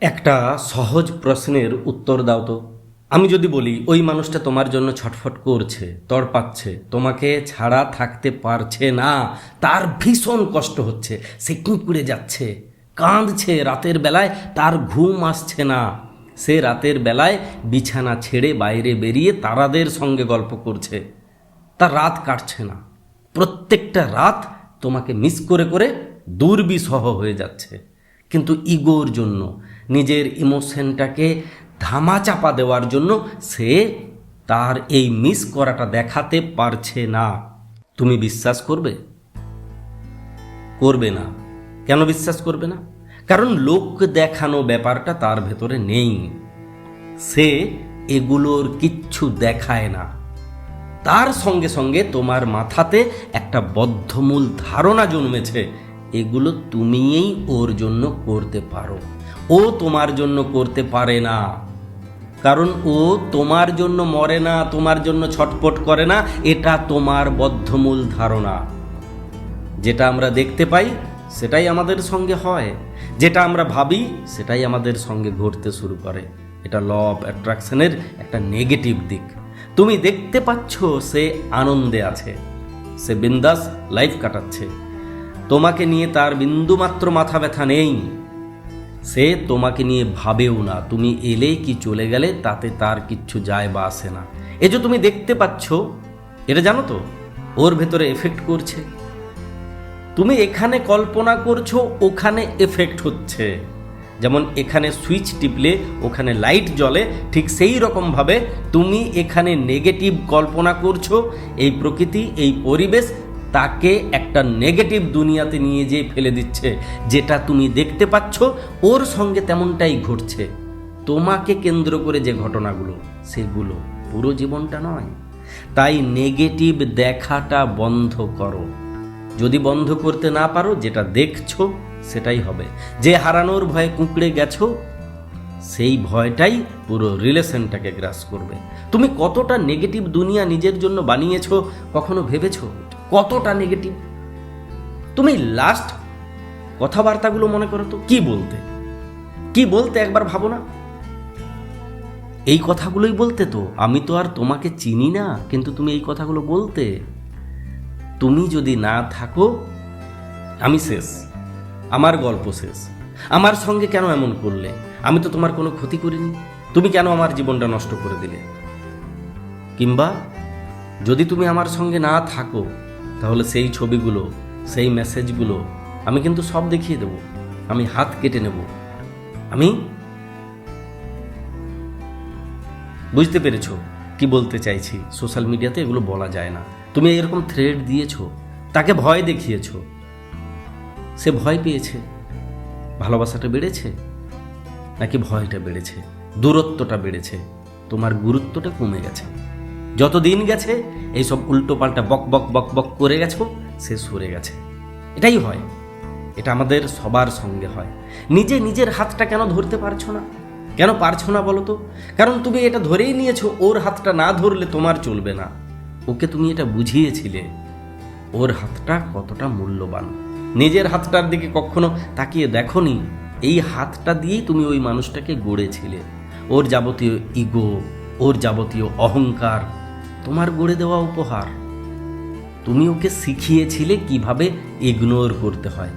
একটা সহজ প্রশ্নের উত্তর দাও তো। আমি যদি বলি, ওই মানুষটা তোমার জন্য ছটফট করছে, তড়পাচ্ছে, তোমাকে ছাড়া থাকতে পারছে না, তার ভীষণ কষ্ট হচ্ছে, সে কুঁকুড়ে যাচ্ছে, কাঁদছে রাতের বেলায়, তার ঘুম আসছে না। সে রাতের বেলায় বিছানা ছেড়ে বাইরে বেরিয়ে তারাদের সঙ্গে গল্প করছে। তার রাত কাটছে না। প্রত্যেকটা রাত তোমাকে মিস করে করে দুর্বিসহ হয়ে যাচ্ছে। কিন্তু ইগোর জন্য নিজের ইমোশনটাকে ধামাচাপা দেওয়ার জন্য সে তার এই মিস করাটা দেখাতে পারছে না। তুমি বিশ্বাস করবে? করবে না। কেন বিশ্বাস করবে না? কারণ লোক দেখানো ব্যাপারটা তার ভেতরে নেই। সে এগুলোর কিচ্ছু দেখায় না। তার সঙ্গে সঙ্গে তোমার মাথাতে একটা বদ্ধমূল ধারণা জন্মেছে। এগুলো তুমিই ওর জন্য করতে পারো। ও তোমার জন্য করতে পারে না। কারণ ও তোমার জন্য মরে না, তোমার জন্য ছটপট করে না, এটা তোমার বদ্ধমূল ধারণা। যেটা আমরা দেখতে পাই, সেটাই আমাদের সঙ্গে হয়। যেটা আমরা ভাবি, সেটাই আমাদের সঙ্গে ঘটতে শুরু করে। এটা ল অফ অ্যাট্রাকশনের একটা নেগেটিভ দিক। তুমি দেখতে পাচ্ছ, সে আনন্দে আছে। সে বিন্দাস লাইফ কাটাচ্ছে। তোমাকে নিয়ে তার বিন্দুমাত্র মাথা ব্যথা নেই। সে তোমাকে নিয়ে ভাবেও না। তুমি এলে কি চলে গেলে, তাতে তার কিচ্ছু যায় বা আসে না। এ যে তুমি দেখতে পাচ্ছ, এটা জানো তো, ওর ভেতরে এফেক্ট করছে। তুমি এখানে কল্পনা করছ, ওখানে এফেক্ট হচ্ছে। যেমন এখানে সুইচ টিপলে, ওখানে লাইট জ্বলে, ঠিক সেই রকমভাবে তুমি এখানে নেগেটিভ কল্পনা করছ। এই প্রকৃতি, এই পরিবেশ তাকে একটা নেগেটিভ দুনিয়াতে নিয়ে যেয়ে ফেলে দিচ্ছে। যেটা তুমি দেখতে পাচ্ছ, ওর সঙ্গে তেমনটাই ঘটছে। তোমাকে কেন্দ্র করে যে ঘটনাগুলো, সেগুলো পুরো জীবনটা নয়। তাই নেগেটিভ দেখাটা বন্ধ করো। যদি বন্ধ করতে না পারো, যেটা দেখছ, সেটাই হবে। যে হারানোর ভয়ে কুঁকড়ে গেছো, সেই ভয়টাই পুরো রিলেশনটাকে গ্রাস করবে। তুমি কতটা নেগেটিভ দুনিয়া নিজের জন্য বানিয়েছো, কখনো ভেবেছো? কতটা নেগেটিভ তুমি লাস্ট কথাবার্তাগুলো মনে করো তো, কি বলতে? কি বলতে একবার ভাবো না। এই কথাগুলোই বলতে তো, আমি তো আর তোমাকে চিনি না, কিন্তু তুমি এই কথাগুলো বলতে। তুমি যদি না থাকো, আমি শেষ। আমার গল্প শেষ। আমার সঙ্গে কেন এমন করলে? আমি তো তোমার কোনো ক্ষতি করিনি। তুমি কেন আমার জীবনটা নষ্ট করে দিলে? কিংবা যদি তুমি আমার সঙ্গে না থাকো তাহলে সেই ছবিগুলো, সেই মেসেজগুলো আমি কিন্তু সব দেখিয়ে দেব। আমি হাত কেটে নেব। আমি বুঝতে পেরেছ কি বলতে চাইছি? সোশ্যাল মিডিয়াতে এগুলো বলা যায় না। তুমি এরকম থ্রেড দিয়েছ, তাকে ভয় দেখিয়েছ। সে ভয় পেয়েছে? ভালোবাসাটা বেড়েছে? নাকি ভয়টা বেড়েছে? দূরত্বটা বেড়েছে? তোমার গুরুত্বটা কমে গেছে। যত দিন গেছে, এইসব উল্টো পাল্টা বক বক বক বক করে গেছো, সে সরে গেছে। এটাই হয়। এটা আমাদের সবার সঙ্গে হয়। নিজে নিজের হাতটা কেন ধরতে পারছ না? কেন পারছ না বলো তো? কারণ তুমি এটা ধরেই নিয়েছো, ওর হাতটা না ধরলে তোমার চলবে না। ওকে তুমি এটা বুঝিয়েছিলে, ওর হাতটা কতটা মূল্যবান। নিজের হাতটার দিকে কখনো তাকিয়ে দেখনি? এই হাতটা দিয়েই তুমি ওই মানুষটাকে গড়েছিলে। ওর যাবতীয় ইগো, ওর যাবতীয় অহংকার তোমার গড়ে দেওয়া উপহার। তুমি ওকে শিখিয়েছিলে কীভাবে ইগনোর করতে হয়।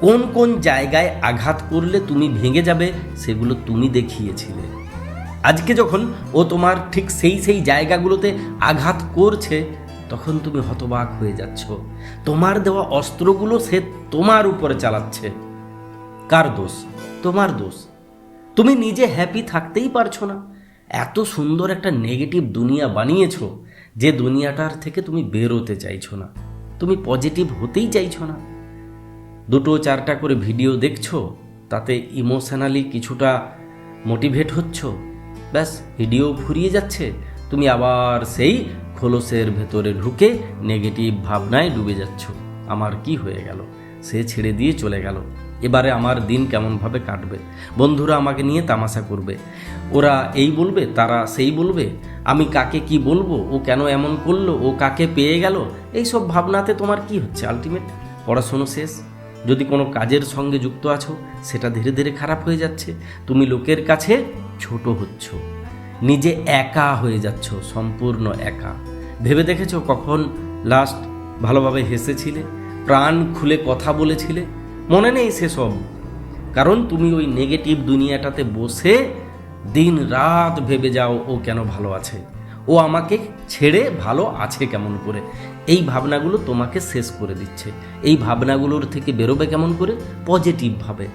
কোন কোন জায়গায় আঘাত করলে তুমি ভেঙে যাবে, সেগুলো তুমি দেখিয়েছিলে। আজকে যখন ও তোমার ঠিক সেই সেই জায়গাগুলোতে আঘাত করছে, তখন তুমি হতবাক হয়ে যাচ্ছ। তোমার দেওয়া অস্ত্রগুলো সে তোমার উপরে চালাচ্ছে। কার দোষ? তোমার দোষ। তুমি নিজে হ্যাপি থাকতেই পারছ না। এত সুন্দর একটা নেগেটিভ দুনিয়া বানিয়েছো। যে দুনিয়াটার থেকে তুমি বেরোতে চাইছো না, তুমি পজিটিভ হতেই চাইছো না। দুটো চারটা করে ভিডিও দেখছ, তাতে ইমোশনালি কিছুটা মোটিভেট হচ্ছ, ব্যাস ভিডিও ফুরিয়ে যাচ্ছে, তুমি আবার সেই খোলসের ভেতরে ঢুকে নেগেটিভ ভাবনায় ডুবে যাচ্ছ। আমার কি হয়ে গেল? সে ছেড়ে দিয়ে চলে গেল। এবারে আমার দিন কেমনভাবে কাটবে? বন্ধুরা আমাকে নিয়ে তামাশা করবে। ওরা এই বলবে, তারা সেই বলবে। আমি কাকে কি বলব? ও কেন এমন করল? ও কাকে পেয়ে গেল? এই সব ভাবনাতে তোমার কি হচ্ছে আলটিমেট পড়াশুনো শেষ? যদি কোনো কাজের সঙ্গে যুক্ত আছো, সেটা ধীরে ধীরে খারাপ হয়ে যাচ্ছে। তুমি লোকের কাছে ছোট হচ্ছ। নিজে একা হয়ে যাচ্ছ, সম্পূর্ণ একা। ভেবে দেখেছ কখন লাস্ট ভালোভাবে হেসেছিলে? প্রাণ খুলে কথা বলেছিলে? মনে নেই সেসব কারণ তুমি ওই নেগেটিভ দুনিয়াটাতে বসে দিন রাত ভেবে যাও, ও কেন ভালো আছে? ও আমাকে ছেড়ে ভালো আছে কেমন করে? এই ভাবনাগুলো তোমাকে শেষ করে দিচ্ছে। এই ভাবনাগুলোর থেকে বেরোবে কেমন করে? পজিটিভভাবে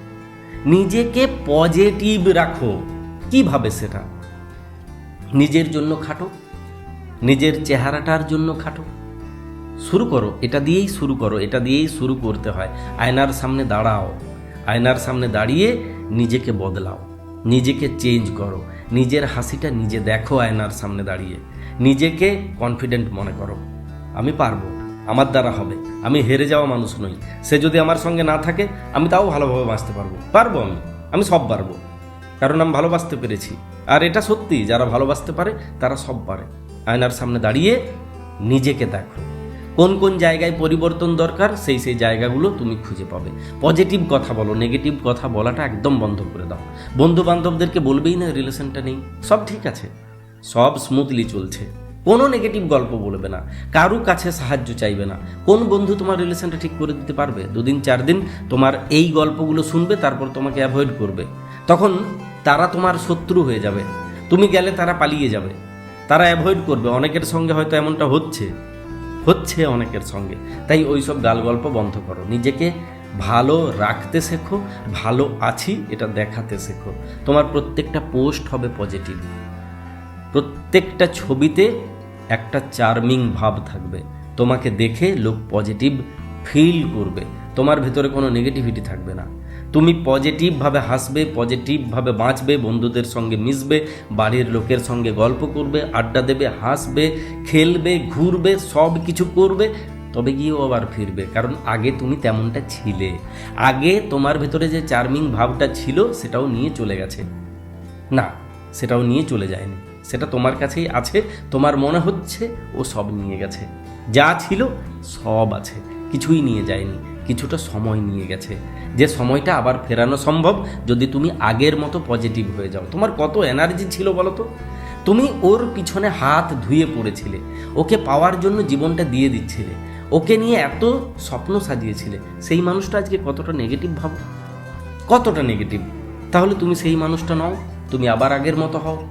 নিজেকে পজিটিভ রাখো। কীভাবে সেটা? নিজের জন্য খাটো। নিজের চেহারাটার জন্য খাটো। শুরু করো, এটা দিয়েই শুরু করো, এটা দিয়েই শুরু করতে হয়। আয়নার সামনে দাঁড়াও, আয়নার সামনে দাঁড়িয়ে নিজেকে বদলাও, নিজেকে চেঞ্জ করো, নিজের হাসিটা নিজে দেখো আয়নার সামনে দাঁড়িয়ে, নিজেকে কনফিডেন্ট মনে করো। আমি পারব, আমার দ্বারা হবে, আমি হেরে যাওয়া মানুষ নই, সে যদি আমার সঙ্গে না থাকে, আমি তাও ভালোভাবে বাঁচতে পারব। পারব আমি আমি সব পারব, কারণ আমি ভালোবাসতে পেরেছি। আর এটা সত্যি, যারা ভালোবাসতে পারে, তারা সব পারে। আয়নার সামনে দাঁড়িয়ে নিজেকে দেখো। কোন কোন জায়গায় পরিবর্তন দরকার, সেই সেই জায়গাগুলো তুমি খুঁজে পাবে। পজিটিভ কথা বলো নেগেটিভ কথা বলাটা একদম বন্ধ করে দাও। বন্ধু বান্ধবদেরকে বলবেই না রিলেশনটা নেই। সব ঠিক আছে। সব স্মুথলি চলছে। কোনো নেগেটিভ গল্প বলবে না। কারু কাছে সাহায্য চাইবে না। কোন বন্ধু তোমার রিলেশনটা ঠিক করে দিতে পারবে? দুদিন চার দিন তোমার এই গল্পগুলো শুনবে, তারপর তোমাকে অ্যাভয়েড করবে। তখন তারা তোমার শত্রু হয়ে যাবে। তুমি গেলে তারা পালিয়ে যাবে। তারা অ্যাভয়েড করবে। অনেকের সঙ্গে হয়তো এমনটা হচ্ছে। হচ্ছে অনেকের সঙ্গে। তাই ওই সব গাল গল্প বন্ধ করো। নিজেকে ভালো রাখতে শেখো, ভালো আছি এটা দেখাতে শেখো। তোমার প্রত্যেকটা পোস্ট হবে পজিটিভ প্রত্যেকটা ছবিতে একটা চার্মিং ভাব থাকবে। তোমাকে দেখে লোক পজিটিভ ফিল করবে। তোমার ভেতরে কোনো নেগেটিভিটি থাকবে না। তুমি পজিটিভভাবে হাসবে পজিটিভভাবে বাঁচবে, বন্ধুদের সঙ্গে মিশবে, বাড়ির লোকের সঙ্গে গল্প করবে, আড্ডা দেবে, হাসবে, খেলবে, ঘুরবে, সব কিছু করবে, তবে গিয়েও আবার ফিরবে। কারণ আগে তুমি তেমনটা ছিলে। আগে তোমার ভেতরে যে চার্মিং ভাবটা ছিল, সেটাও নিয়ে চলে গেছে। না, সেটাও নিয়ে চলে যায়নি। সেটা তোমার কাছেই আছে, তোমার মনে হচ্ছে, ও সব নিয়ে গেছে। যা ছিল, সব আছে। কিছুই নিয়ে যায়নি। কিছুটা সময় নিয়ে গেছে। যে সময়টা আবার ফেরানো সম্ভব যদি তুমি আগের মতো পজিটিভ হয়ে যাও। তোমার কত এনার্জি ছিল বলো তো? তুমি ওর পিছনে হাত ধুয়ে পড়েছিলে। ওকে পাওয়ার জন্য জীবনটা দিয়ে দিচ্ছিলে। ওকে নিয়ে এত স্বপ্ন সাজিয়েছিলে। সেই মানুষটা আজকে কতটা নেগেটিভ ভাবো? কতটা নেগেটিভ তাহলে তুমি সেই মানুষটা নও। তুমি আবার আগের মতো হও।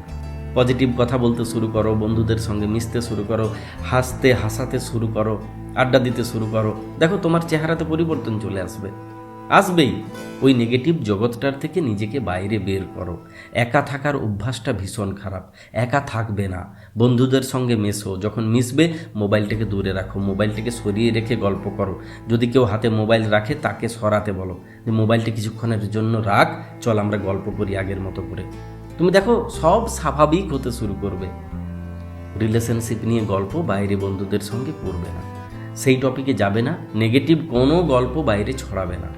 পজিটিভ কথা বলতে শুরু করো, বন্ধুদের সঙ্গে মিশতে শুরু করো, হাসতে, হাসাতে শুরু করো, আড্ডা দিতে শুরু করো। দেখো, তোমার চেহারাতে পরিবর্তন চলে আসবে। আসবেই। ওই নেগেটিভ জগৎটার থেকে নিজেকে বাইরে বের করো। একা থাকার অভ্যাসটা ভীষণ খারাপ। একা থাকবে না। বন্ধুদের সঙ্গে মেশো। যখন মিশবে, মোবাইলটাকে দূরে রাখো। মোবাইলটাকে সরিয়ে রেখে গল্প করো। যদি কেউ হাতে মোবাইল রাখে, তাকে সরাতে বলো। যে মোবাইলটা কিছুক্ষণের জন্য রাখ, চল আমরা গল্প করি আগের মতো করে। তুমি দেখো, সব স্বাভাবিক হতে শুরু করবে। রিলেশনশিপ নিয়ে গল্প বাইরে বন্ধুদের সঙ্গে করবে না। সেই টপিকে যাবে না নেগেটিভ কোনো গল্প বাইরে ছড়াবে না।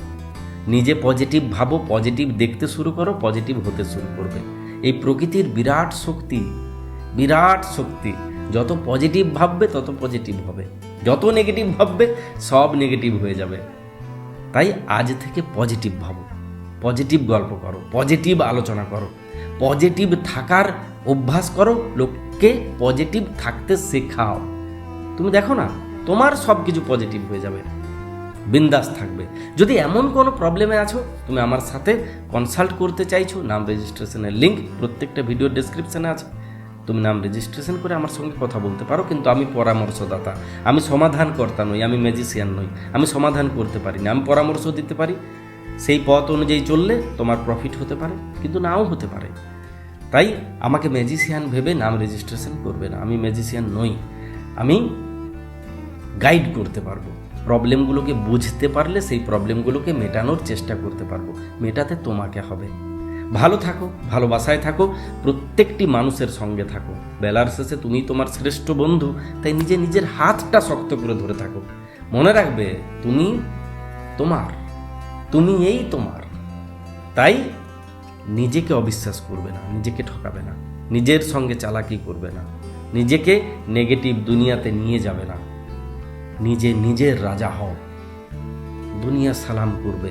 নিজে পজিটিভ ভাবো পজিটিভ দেখতে শুরু করো পজিটিভ হতে শুরু করবে। এই প্রকৃতির বিরাট শক্তি বিরাট শক্তি। যত পজিটিভ ভাববে, তত পজিটিভ হবে। যত নেগেটিভ ভাববে, সব নেগেটিভ হয়ে যাবে। তাই আজ থেকে পজিটিভ ভাবো। পজিটিভ গল্প করো, পজিটিভ আলোচনা করো। পজিটিভ থাকার অভ্যাস করো, লোককে পজিটিভ থাকতে শেখাও। তুমি দেখো না, তোমার সব কিছু পজিটিভ হয়ে যাবে। বিন্দাস থাকবে। যদি এমন কোনো প্রবলেমে আছো, তুমি আমার সাথে কনসাল্ট করতে চাইছো, নাম রেজিস্ট্রেশনের লিঙ্ক প্রত্যেকটা ভিডিও ডেসক্রিপশনে আছে। তুমি নাম রেজিস্ট্রেশন করে আমার সঙ্গে কথা বলতে পারো, কিন্তু আমি পরামর্শদাতা। আমি সমাধান কর্তা নই, আমি ম্যাজিশিয়ান নই। আমি সমাধান করতে পারি না, আমি পরামর্শ দিতে পারি। সেই পথ অনুযায়ী চললে তোমার প্রফিট হতে পারে, কিন্তু নাও হতে পারে। তাই আমাকে ম্যাজিশিয়ান ভেবে নাম রেজিস্ট্রেশন করবে না। আমি ম্যাজিশিয়ান নই। আমি গাইড করতে পারব। প্রবলেমগুলোকে বুঝতে পারলে সেই প্রবলেমগুলোকে মেটানোর চেষ্টা করতে পারব। মেটাতে তোমাকে হবে। ভালো থাকো, ভালোবাসায় থাকো, প্রত্যেকটি মানুষের সঙ্গে থাকো। বেলার শেষে তুমি তোমার শ্রেষ্ঠ বন্ধু, তাই নিজে নিজের হাতটা শক্ত করে ধরে থাকো। মনে রাখবে, তুমি তোমার। তুমি এই তোমার। তাই নিজেকে অবিশ্বাস করবে না, নিজেকে ঠকাবে না, নিজের সঙ্গে চালাকি করবে না, নিজেকে নেগেটিভ দুনিয়াতে নিয়ে যাবে না। নিজে নিজের রাজা হও। দুনিয়া সালাম করবে।